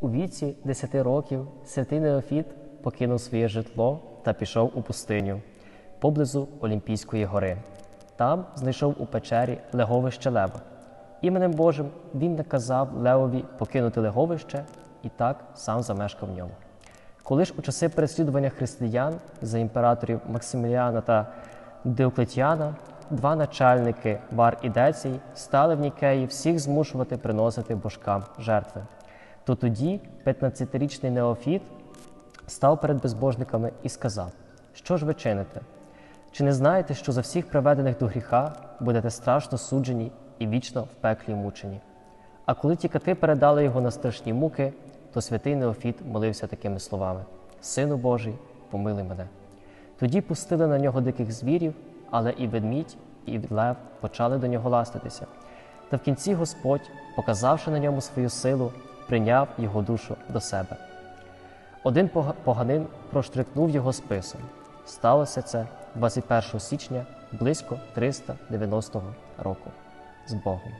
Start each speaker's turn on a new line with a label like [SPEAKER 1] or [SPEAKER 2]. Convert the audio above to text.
[SPEAKER 1] У віці 10 років святий Неофіт покинув своє житло та пішов у пустиню поблизу Олімпійської гори. Там знайшов у печері леговище Лева. Іменем Божим він наказав Левові покинути леговище і так сам замешкав в ньому. Коли ж у часи переслідування християн за імператорів Максиміліана та Диоклетіана два начальники Вар і Децій стали в Нікеї всіх змушувати приносити божкам жертви. То тоді 15-річний Неофіт став перед безбожниками і сказав: Що ж ви чините? Чи не знаєте, що за всіх приведених до гріха будете страшно суджені і вічно в пеклі мучені? А коли ті кати передали його на страшні муки, то святий Неофіт молився такими словами: Сину Божий, помилуй мене. Тоді пустили на нього диких звірів, але і ведмідь, і лев почали до нього ластитися. Та в кінці Господь, показавши на ньому свою силу, прийняв його душу до себе. Один пога- поганин проштрикнув його списом. Сталося це 21 січня близько 390 року. З Богом.